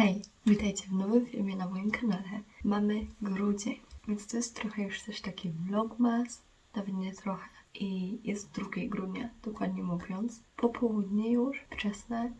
Hej, witajcie w nowym filmie na moim kanale. Mamy grudzień, więc to jest trochę już też taki vlogmas, nawet nie trochę. I jest 2 grudnia, dokładnie mówiąc. Popołudnie już, wczesne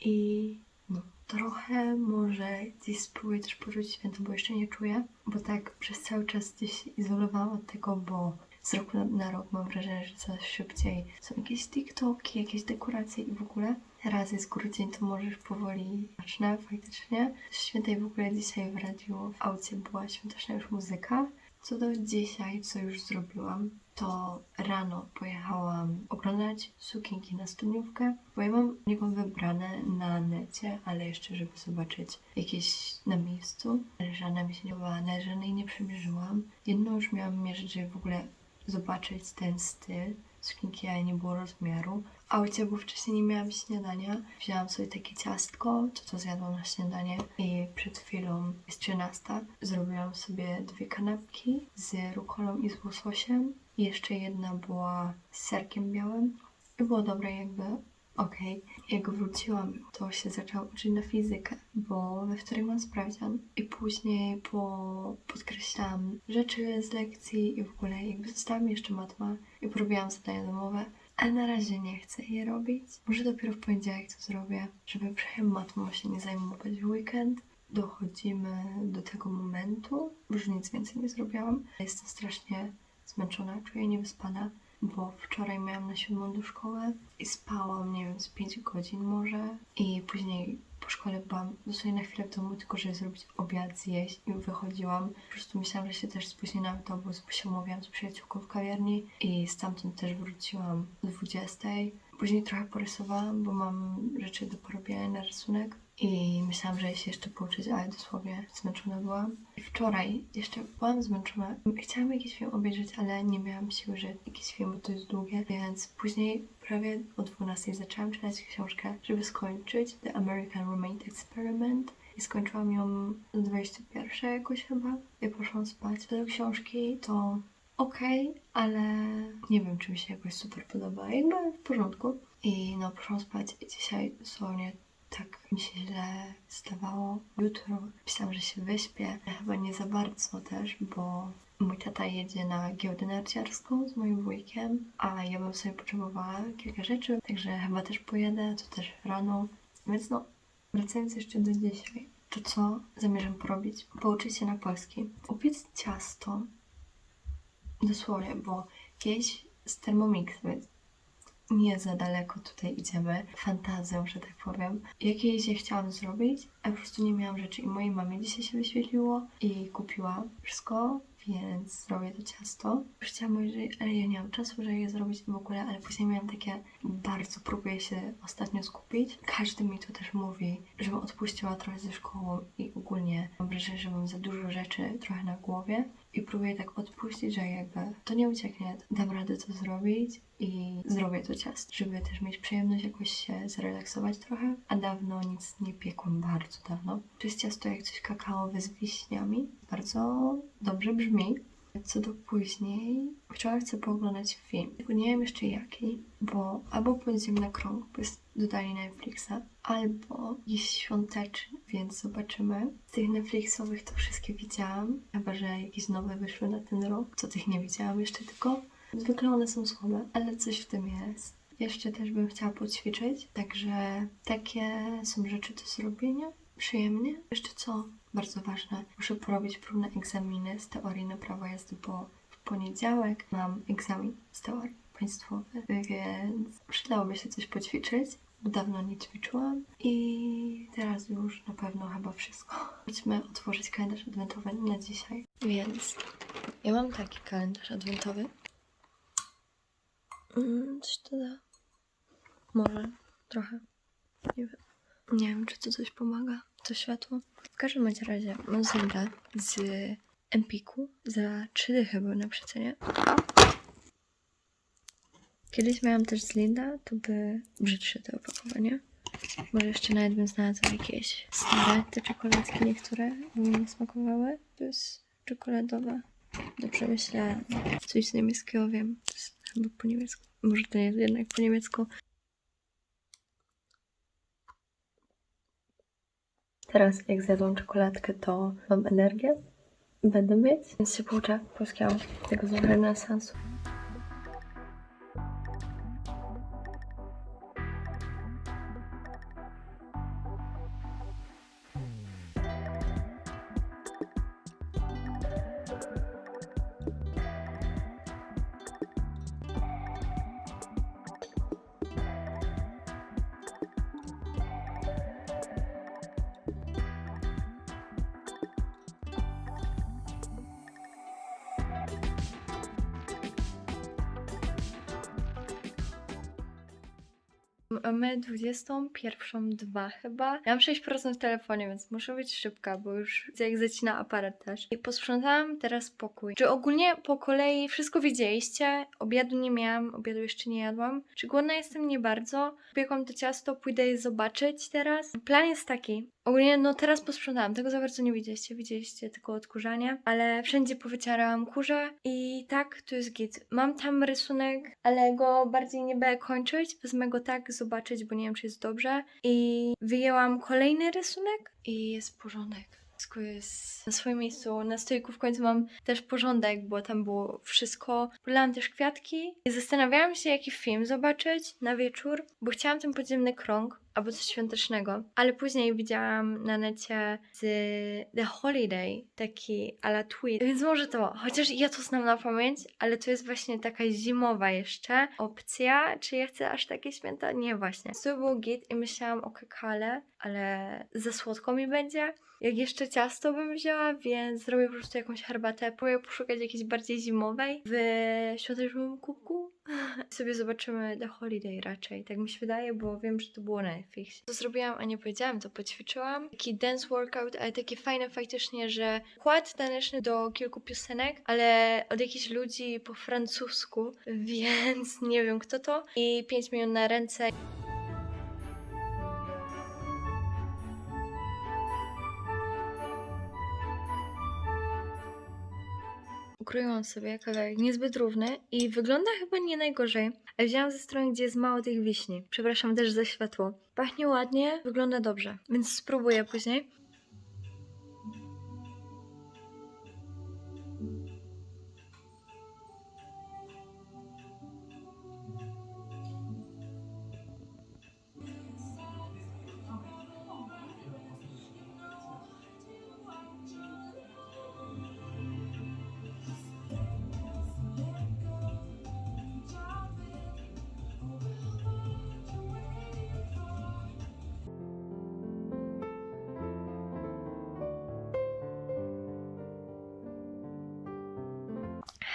i no, trochę może gdzieś spróbuję też poczuć święto, bo jeszcze nie czuję, bo tak przez cały czas gdzieś izolowałam od tego, bo z roku na rok mam wrażenie, że coraz szybciej są jakieś TikToki, jakieś dekoracje i w ogóle. Teraz jest grudzień, to możesz powoli zacznę faktycznie. Świętej w ogóle dzisiaj w radiu w aucie była świąteczna już muzyka. Co do dzisiaj, co już zrobiłam, to rano pojechałam oglądać sukienki na studniówkę, bo ja mam niego wybrane na necie, ale jeszcze żeby zobaczyć jakieś na miejscu. Żadna mi się nie podobała, ale żadnej nie przymierzyłam. Jedną już miałam mierzyć, żeby w ogóle zobaczyć ten styl sukienki, ale nie było rozmiaru. W aucie, bo wcześniej nie miałam śniadania. Wzięłam sobie takie ciastko, to to zjadłam na śniadanie i przed chwilą jest 13. Zrobiłam sobie dwie kanapki z rukolą i z łososiem. I jeszcze jedna była z serkiem białym. I było dobre jakby Okej, jak wróciłam, to się zaczęłam uczyć na fizykę, bo we wtorek mam sprawdzian i później po podkreślałam rzeczy z lekcji i w ogóle jakby została mi jeszcze matma i porobiłam zadania domowe, ale na razie nie chcę je robić. Może dopiero w poniedziałek to zrobię, żeby przecież matmą się nie zajmować w weekend. Dochodzimy do tego momentu, już nic więcej nie zrobiłam. Jestem strasznie zmęczona, czuję niewyspana bo wczoraj miałam na siódmą do szkoły i spałam, nie wiem, z 5 godzin może i później po szkole byłam dosłownie na chwilę w domu, tylko żeby zrobić obiad, zjeść i wychodziłam. Po prostu myślałam, że się też spóźnię na autobus, bo się umówiłam z przyjaciółką w kawiarni i stamtąd też wróciłam o 20. Później trochę porysowałam, bo mam rzeczy do porobienia na rysunek i myślałam, że się jeszcze pouczyć, ale dosłownie zmęczona byłam. I wczoraj jeszcze byłam zmęczona. Chciałam jakiś film obejrzeć, ale nie miałam siły, że jakiś film, bo to jest długie, więc później prawie o 12 zaczęłam czytać książkę, żeby skończyć The American Roommate Experiment. I skończyłam ją do 21 jakoś chyba i poszłam spać. Do książki to okej, ale nie wiem, czy mi się jakoś super podoba. Jakby w porządku. I no, poszłam spać i dzisiaj dosłownie tak mi się źle stawało. Jutro myślałam, że się wyśpię. Chyba nie za bardzo też, bo mój tata jedzie na giełdę narciarską z moim wujkiem, a ja bym sobie potrzebowała kilka rzeczy, także chyba też pojedę, to też rano. Więc no, wracając jeszcze do dzisiaj, to co zamierzam porobić? Pouczyć się na polski. Upiec ciasto, dosłownie, bo kiedyś z Thermomix, więc nie za daleko tutaj idziemy, fantazją, że tak powiem. Jakieś je chciałam zrobić, a po prostu nie miałam rzeczy i mojej mamie dzisiaj się wyświetliło i kupiła wszystko, więc zrobię to ciasto. Chciałam ale ja nie mam czasu, żeby je zrobić w ogóle, ale później miałam takie, bardzo próbuję się ostatnio skupić. Każdy mi to też mówi, żebym odpuściła trochę ze szkołą i ogólnie mam wrażenie, że mam za dużo rzeczy trochę na głowie i próbuję tak odpuścić, że jakby to nie ucieknie, dam radę to zrobić i zrobię to ciasto, żeby też mieć przyjemność jakoś się zrelaksować trochę, a dawno nic nie piekłam, bardzo dawno. To jest ciasto jak coś kakaowe z wiśniami, bardzo dobrze brzmi. Co do później, wczoraj chcę pooglądać film, tylko nie wiem jeszcze jaki, bo albo pojedziemy na krąg, bo jest dodali Netflixa, albo jakiś świąteczny, więc zobaczymy. Z tych Netflixowych to wszystkie widziałam, chyba że jakieś nowe wyszły na ten rok, co tych nie widziałam jeszcze tylko. Zwykle one są słabe, ale coś w tym jest. Jeszcze też bym chciała poćwiczyć, także takie są rzeczy do zrobienia. Przyjemnie. Jeszcze co? Bardzo ważne. Muszę porobić próbne egzaminy z teorii na prawo jazdy, bo w poniedziałek mam egzamin z teorii państwowy, więc przydałoby się coś poćwiczyć, dawno nie ćwiczyłam i teraz już na pewno chyba wszystko. Chodźmy otworzyć kalendarz adwentowy na dzisiaj. Więc ja mam taki kalendarz adwentowy. Mm, coś to da. Może trochę. Nie wiem. Nie wiem, czy to coś pomaga. To światło. W każdym razie mam zębę z Empiku za 3 dychy były na przecenie. Kiedyś miałam też z Linda, to by brzydsze te opakowanie. Może jeszcze nawet bym znalazła jakieś stare te czekoladki niektóre, bo mi nie smakowały. To jest czekoladowe. Dobrze myślę, coś z niemieckiego wiem. To jest chyba po niemiecku. Może to nie jest jednak po niemiecku. Teraz jak zjadłam czekoladkę, to mam energię. Będę mieć, więc się pouczę polskiego tego z renesansu. Mamy 21.02 chyba. Ja mam 6% w telefonie, więc muszę być szybka, bo już widzę jak zacina aparat też. I posprzątałam teraz pokój. Czy ogólnie po kolei wszystko widzieliście? Obiadu nie miałam, obiadu jeszcze nie jadłam. Czy głodna jestem? Nie bardzo. Biegłam to ciasto, pójdę je zobaczyć teraz. Plan jest taki. Ogólnie no teraz posprzątałam, tego za bardzo nie widzieliście, widzieliście tylko odkurzanie, ale wszędzie powycierałam kurze i tak, tu jest git. Mam tam rysunek, ale go bardziej nie będę kończyć, wezmę go tak zobaczyć, bo nie wiem czy jest dobrze i wyjęłam kolejny rysunek i jest porządek. Wszystko jest na swoim miejscu. Na stoliku w końcu mam też porządek, bo tam było wszystko. Polałam też kwiatki i zastanawiałam się, jaki film zobaczyć na wieczór, bo chciałam ten podziemny krąg albo coś świątecznego. Ale później widziałam na necie z The Holiday taki ala tweet, więc może to, chociaż ja to znam na pamięć, ale to jest właśnie taka zimowa jeszcze opcja. Czy ja chcę aż takie święta? Nie, właśnie. To był git i myślałam o kakale, ale za słodko mi będzie. Jak jeszcze ciasto bym wzięła, więc zrobię po prostu jakąś herbatę. Próbuję poszukać jakiejś bardziej zimowej w świątecznym kubku. Sobie zobaczymy The Holiday raczej, tak mi się wydaje, bo wiem, że to było na Netflixie. To zrobiłam, a nie powiedziałam, to poćwiczyłam. Taki dance workout, ale takie fajne faktycznie, że kład taneczny do kilku piosenek, ale od jakichś ludzi po francusku, więc nie wiem kto to. I 5 minut na ręce. Ukroiłam sobie kawałek niezbyt równy i wygląda chyba nie najgorzej. A wzięłam ze strony, gdzie jest mało tych wiśni. Przepraszam też za światło. Pachnie ładnie, wygląda dobrze, więc spróbuję później.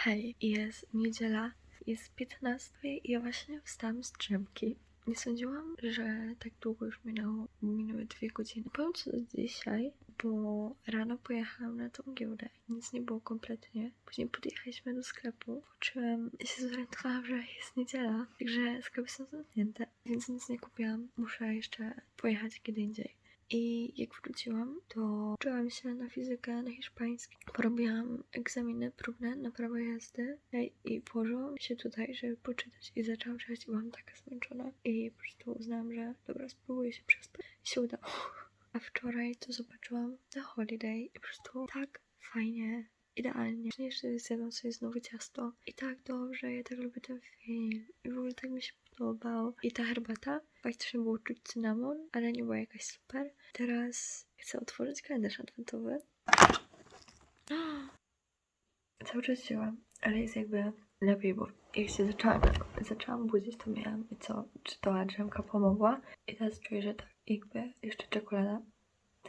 Hej, jest niedziela, jest 15 i ja właśnie wstałam z drzemki. Nie sądziłam, że tak długo już minęło, minęły dwie godziny. Powiem co dzisiaj, bo rano pojechałam na tą giełdę. Nic nie było kompletnie. Później podjechaliśmy do sklepu. Poczułam, ja się zorientowałam, że jest niedziela, także sklepy są zamknięte, więc nic nie kupiłam. Muszę jeszcze pojechać kiedy indziej. I jak wróciłam, to uczyłam się na fizykę, na hiszpański. Porobiłam egzaminy próbne na prawo jazdy i położyłam się tutaj, żeby poczytać i zaczęłam czytać i byłam taka zmęczona. I po prostu uznałam, że dobra, spróbuję się przespać. I się udało. A wczoraj to zobaczyłam The Holiday i po prostu tak fajnie, idealnie. Jeszcze zjadłam sobie znowu ciasto. I tak dobrze, ja tak lubię ten film. I w ogóle tak mi się podobał. I ta herbata, faktycznie było czuć cynamon, ale nie była jakaś super. Teraz chcę otworzyć kalendarz adwentowy. Cały czas działam, ale jest jakby lepiej, bo jak się zaczęłam, zaczęłam budzić, to miałam i co, czy to drzemka pomogła? I teraz czuję, że tak jakby jeszcze czekolada.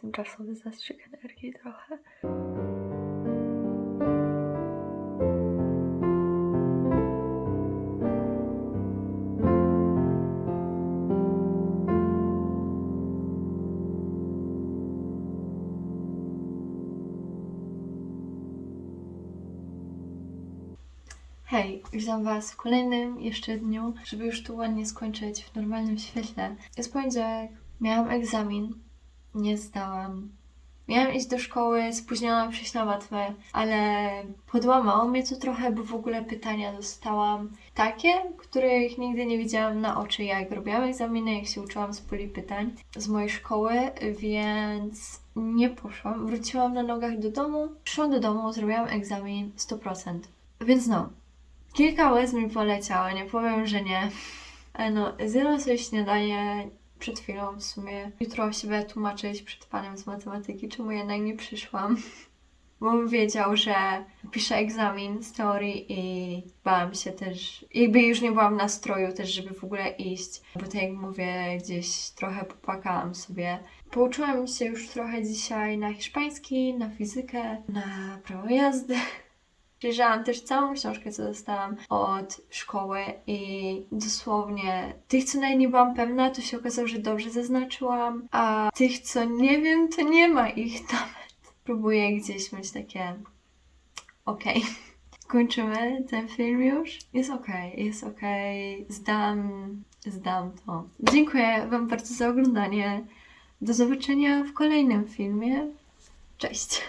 Tymczasowy zastrzyk energii trochę. Hej, witam Was w kolejnym jeszcze dniu, żeby już tu ładnie skończyć w normalnym świetle. Jest poniedziałek, miałam egzamin, nie zdałam, Miałam iść do szkoły, spóźniona przyjść na ale podłamało mnie to trochę, bo w ogóle pytania dostałam takie, których nigdy nie widziałam na oczy, jak robiłam egzaminy, jak się uczyłam z puli pytań z mojej szkoły, więc nie poszłam. Wróciłam na nogach do domu, przyszłam do domu, zrobiłam egzamin 100%. Więc no, kilka łez mi poleciało, nie powiem, że nie. Ale no, zjadłam sobie śniadanie przed chwilą w sumie. Jutro się będę tłumaczyć przed panem z matematyki, czemu jednak nie przyszłam. Bo on wiedział, że piszę egzamin z teorii i bałam się też, jakby już nie byłam w nastroju też, żeby w ogóle iść, bo tak jak mówię, gdzieś trochę popłakałam sobie. Pouczyłam się już trochę dzisiaj na hiszpański, na fizykę, na prawo jazdy. Przejrzałam też całą książkę, co dostałam od szkoły i dosłownie tych, co nawet nie byłam pewna, to się okazało, że dobrze zaznaczyłam, a tych, co nie wiem, to nie ma ich nawet. Próbuję gdzieś mieć takie okej. Kończymy ten film już. Jest okej, jest okej. Zdam, zdam to. Dziękuję Wam bardzo za oglądanie. Do zobaczenia w kolejnym filmie. Cześć!